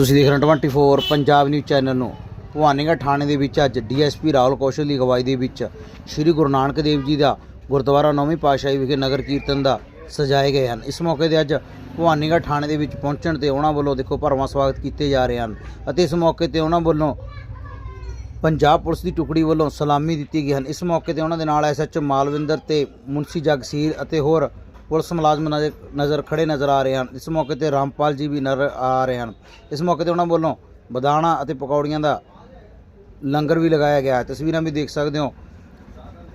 ਤੁਸੀਂ ਦੇਖ ਰਹੇ ਹੋ 24 ਪੰਜਾਬ ਨਿਊਜ਼ ਚੈਨਲ ਨੂੰ। ਭਵਾਨੀਗੜ੍ਹ ਥਾਣੇ ਦੇ ਵਿੱਚ ਅੱਜ ਡੀਐਸਪੀ ਰਾਹੁਲ ਕੌਸ਼ਲ ਦੀ ਅਗਵਾਈ ਦੇ ਵਿੱਚ ਸ੍ਰੀ ਗੁਰੂ ਨਾਨਕ ਦੇਵ ਜੀ ਦਾ ਗੁਰਦੁਆਰਾ ਨੌਵੀਂ ਪਾਤਸ਼ਾਹੀ ਵਿਖੇ ਨਗਰ ਕੀਰਤਨ ਦਾ ਸਜਾਏ ਗਏ ਹਨ। ਇਸ ਮੌਕੇ ਤੇ ਅੱਜ ਭਵਾਨੀਗੜ੍ਹ ਥਾਣੇ ਦੇ ਵਿੱਚ ਪਹੁੰਚਣ ਤੇ ਉਹਨਾਂ ਵੱਲੋਂ ਦੇਖੋ ਭਰਵਾਂ ਸਵਾਗਤ ਕੀਤੇ ਜਾ ਰਹੇ ਹਨ ਅਤੇ ਇਸ ਮੌਕੇ ਤੇ ਉਹਨਾਂ ਵੱਲੋਂ ਪੰਜਾਬ ਪੁਲਿਸ ਦੀ ਟੁਕੜੀ ਵੱਲੋਂ ਸਲਾਮੀ ਦਿੱਤੀ ਗਈ ਹਨ। ਇਸ ਮੌਕੇ ਤੇ ਉਹਨਾਂ ਦੇ ਨਾਲ ਐਸਐਚਓ ਮਾਲਵਿੰਦਰ ਤੇ ਮੁਨਸੀ ਜਗਸੀਰ ਅਤੇ ਹੋਰ ਪੁਲਿਸ ਮੁਲਾਜ਼ਮ ਨਜ਼ਰ ਨਜ਼ਰ ਖੜੇ ਨਜ਼ਰ ਆ ਰਹੇ ਹਨ। ਇਸ ਮੌਕੇ ਤੇ ਰਾਮਪਾਲ ਜੀ ਵੀ ਨਜ਼ਰ ਆ ਰਹੇ ਹਨ। ਇਸ ਮੌਕੇ ਤੇ ਉਹਨਾਂ ਵੱਲੋਂ ਬਦਾਣਾ ਅਤੇ ਪਕੌੜੀਆਂ ਦਾ ਲੰਗਰ ਵੀ ਲਗਾਇਆ ਗਿਆ ਹੈ। ਤਸਵੀਰਾਂ ਵੀ ਦੇਖ ਸਕਦੇ ਹੋ।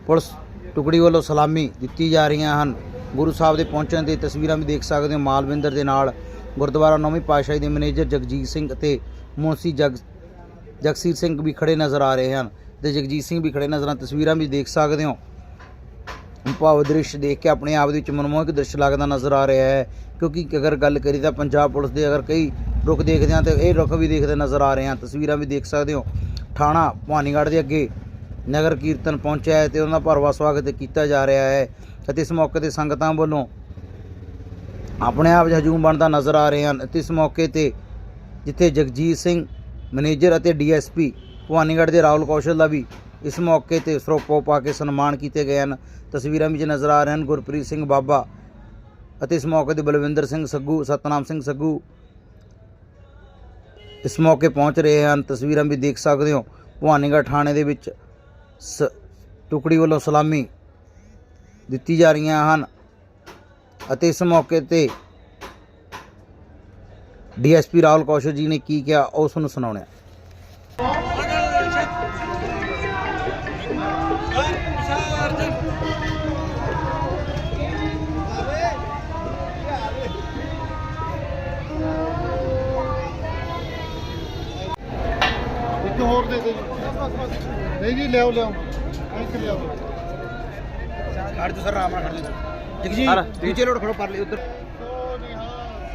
ਪੁਲਿਸ ਟੁਕੜੀ ਵੱਲੋਂ ਸਲਾਮੀ ਦਿੱਤੀ ਜਾ ਰਹੀਆਂ ਹਨ। ਗੁਰੂ ਸਾਹਿਬ ਦੇ ਪਹੁੰਚਣ ਦੀ ਤਸਵੀਰਾਂ ਵੀ ਦੇਖ ਸਕਦੇ ਹੋ। ਮਾਲਵਿੰਦਰ ਦੇ ਨਾਲ ਗੁਰਦੁਆਰਾ ਨੌਵੀਂ ਪਾਤਸ਼ਾਹੀ ਦੇ ਮੈਨੇਜਰ ਜਗਜੀਤ ਸਿੰਘ ਅਤੇ ਮੁਨਸੀ ਜਗ, ਜਗਸੀਰ ਸਿੰਘ ਵੀ ਖੜੇ ਨਜ਼ਰ ਆ ਰਹੇ ਹਨ। ਤੇ ਜਗਜੀਤ ਸਿੰਘ ਵੀ ਖੜੇ ਨਜ਼ਰ ਆ ਤਸਵੀਰਾਂ ਵੀ ਦੇਖ ਸਕਦੇ ਹੋ। ਭਾਵ ਦ੍ਰਿਸ਼ ਦੇਖ ਕੇ ਆਪਣੇ ਆਪ ਦੇ ਵਿੱਚ ਮਨਮੋਹਕ ਦ੍ਰਿਸ਼ ਲੱਗਦਾ ਨਜ਼ਰ ਆ ਰਿਹਾ ਹੈ। ਕਿਉਂਕਿ ਅਗਰ ਗੱਲ ਕਰੀ ਤਾਂ ਪੰਜਾਬ ਪੁਲਿਸ ਦੇ ਅਗਰ ਕਈ ਰੁੱਖ ਦੇਖਦੇ ਹਾਂ ਤੇ ਇਹ ਰੁੱਖ ਵੀ ਦੇਖਦੇ ਨਜ਼ਰ ਆ ਰਹੇ ਹਨ ਤਸਵੀਰਾਂ ਵੀ ਦੇਖ ਸਕਦੇ ਹੋ। ਥਾਣਾ ਭਵਾਨੀਗੜ੍ਹ ਦੇ ਅੱਗੇ ਨਗਰ ਕੀਰਤਨ ਪਹੁੰਚਿਆ ਹੈ ਤੇ ਉਹਨਾਂ ਦਾ ਭਰਵਾ ਸਵਾਗਤ ਕੀਤਾ ਜਾ ਰਿਹਾ ਹੈ ਅਤੇ ਇਸ ਮੌਕੇ ਤੇ ਸੰਗਤਾਂ ਵੱਲੋਂ ਆਪਣੇ ਆਪ ਹਜੂਮ ਬਣਦਾ ਨਜ਼ਰ ਆ ਰਹੇ ਹਨ ਅਤੇ ਇਸ ਮੌਕੇ ਤੇ ਜਿੱਥੇ ਜਗਜੀਤ ਸਿੰਘ ਮੈਨੇਜਰ ਅਤੇ ਡੀਐਸਪੀ ਭਵਾਨੀਗੜ੍ਹ ਦੇ ਰਾਹੁਲ ਕੌਸ਼ਲ ਦਾ ਵੀ ਇਸ ਮੌਕੇ ਤੇ ਸਰੋਪੋ ਪਾ ਕੇ ਸਨਮਾਨ ਕੀਤੇ ਗਏ ਹਨ। ਤਸਵੀਰਾਂ ਵਿੱਚ ਨਜ਼ਰ ਆ ਰਹੇ ਹਨ ਗੁਰਪ੍ਰੀਤ ਸਿੰਘ ਬਾਬਾ ਅਤੇ ਇਸ ਮੌਕੇ ਤੇ ਬਲਵਿੰਦਰ ਸਿੰਘ ਸੱਗੂ, ਸਤਨਾਮ ਸਿੰਘ ਸੱਗੂ ਇਸ ਮੌਕੇ ਪਹੁੰਚ ਰਹੇ ਹਨ। ਤਸਵੀਰਾਂ ਵੀ ਦੇਖ ਸਕਦੇ ਹੋ। ਭਵਾਨੀਗੜ੍ਹ ਥਾਣੇ ਦੇ ਵਿੱਚ ਸ- ਟੁਕੜੀ ਵੱਲੋਂ ਸਲਾਮੀ ਦਿੱਤੀ ਜਾ ਰਹੀਆਂ ਹਨ ਅਤੇ ਇਸ ਮੌਕੇ ਤੇ ਡੀਐਸਪੀ ਰਾਹੁਲ ਕੌਸ਼ਲ ਜੀ ਨੇ ਕੀ ਕਿਹਾ ਉਸ ਨੂੰ ਸੁਣਾਉਣਾ ਇੱਕ ਹੋਰ ਦੇ ਦੇ ਜੀ। ਨਹੀਂ ਜੀ ਲਿਆਓ ਲਿਆਓ। ਇੱਕ ਲਿਆਓ। ਖੜ ਜੋ ਸਰ ਰਾਮਾ ਖੜ ਜੋ? ਦੂਜੇ ਲੋੜ ਖੜੋ ਪਰ ਲਈ ਉਧਰ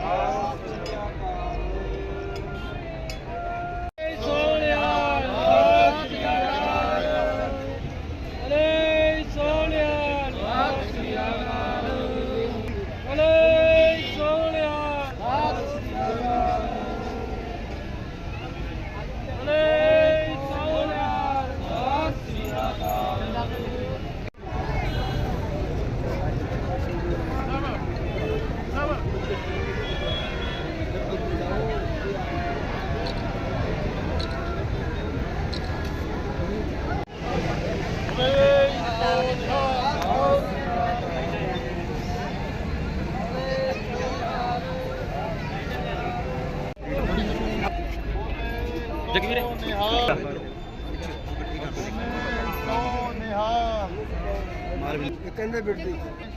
Oley ਜਗਵੀਰੇ ਕਹਿੰਦੇ ਬਿਰਦੀ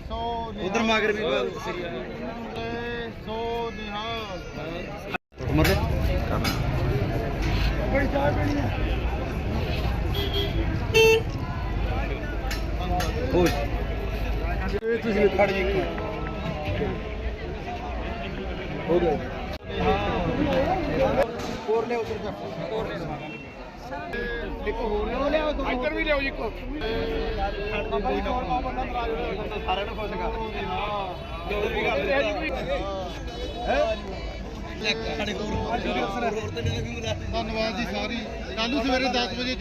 ਸੋ ਉਧਰ ਮਾਗਰ ਵੀ ਸੋ ਨਿਹਾਲ ਮਤਲਬ ਬੜੀ ਚਾਹ ਪੀਣੀ ਹੈ ਹੋ ਇਹ ਤੁਸੀਂ ਖੜ ਜੀ ਹੋ ਗਿਆ ਹੋਰ ਲੈ ਉਧਰ ਜਾ ਹੋਰ ਲੈ ਲਿਖੋ ਹੋਰ ਲਿਆਓ ਲਿਆਓ ਦੋ ਇੱਧਰ ਵੀ ਲਿਆਓ ਜੀ ਕੋ ਬਾਬਾ ਜੀ ਕੋਲ ਬਾਬਾ ਬੰਦਾ ਨਾਰਾਜ਼ ਸਾਰਿਆਂ ਨੂੰ ਖੁਸ਼ ਕਰ ਹਾਂ ਜੋ ਵੀ ਗੱਲ ਹੈ ਧੰਨਵਾਦ ਜੀ ਸਾਰੀ। ਕੱਲ ਨੂੰ ਸਵੇਰੇ 10 ਵਜੇ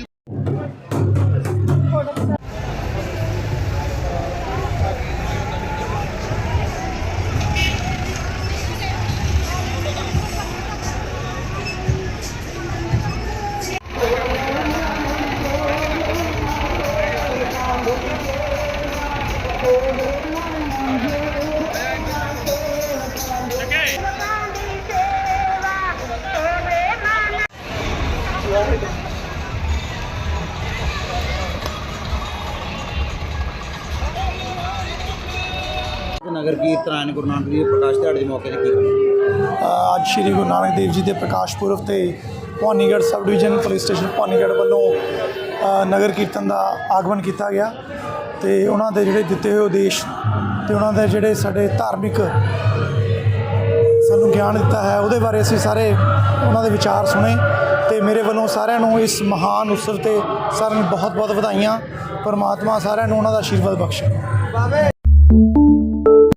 ਨਗਰ ਕੀਰਤਨ ਗੁਰੂ ਨਾਨਕ ਦੇਵ ਪ੍ਰਕਾਸ਼ ਦਿਹਾੜੇ ਦੇ ਮੌਕੇ ਤੇ ਕੀ ਅੱਜ ਸ਼੍ਰੀ ਗੁਰੂ ਨਾਨਕ ਦੇਵ ਜੀ ਦੇ ਪ੍ਰਕਾਸ਼ ਪੁਰਬ ਤੇ Bhawanigarh sub division police station Bhawanigarh ਵੱਲੋਂ ਨਗਰ ਕੀਰਤਨ ਦਾ ਆਗਮਨ ਕੀਤਾ ਗਿਆ ਤੇ ਉਹਨਾਂ ਦੇ ਜਿਹੜੇ ਦਿੱਤੇ ਹੋਏ ਉਦੇਸ਼ ਤੇ ਉਹਨਾਂ ਦੇ ਜਿਹੜੇ ਸਾਡੇ ਧਾਰਮਿਕ ਸਾਨੂੰ ਗਿਆਨ ਦਿੱਤਾ ਹੈ, ਉਹਦੇ ਬਾਰੇ ਅਸੀਂ ਸਾਰੇ ਉਹਨਾਂ ਦੇ ਵਿਚਾਰ ਸੁਣੇ ਤੇ ਮੇਰੇ ਵੱਲੋਂ ਸਾਰਿਆਂ ਨੂੰ ਇਸ ਮਹਾਨ ਉਤਸਵ ਤੇ ਸਾਰਿਆਂ ਨੂੰ ਬਹੁਤ ਬਹੁਤ ਵਧਾਈਆਂ, ਪਰਮਾਤਮਾ ਸਾਰਿਆਂ ਨੂੰ ਉਹਨਾਂ ਦਾ ਆਸ਼ੀਰਵਾਦ ਬਖਸ਼ੇ।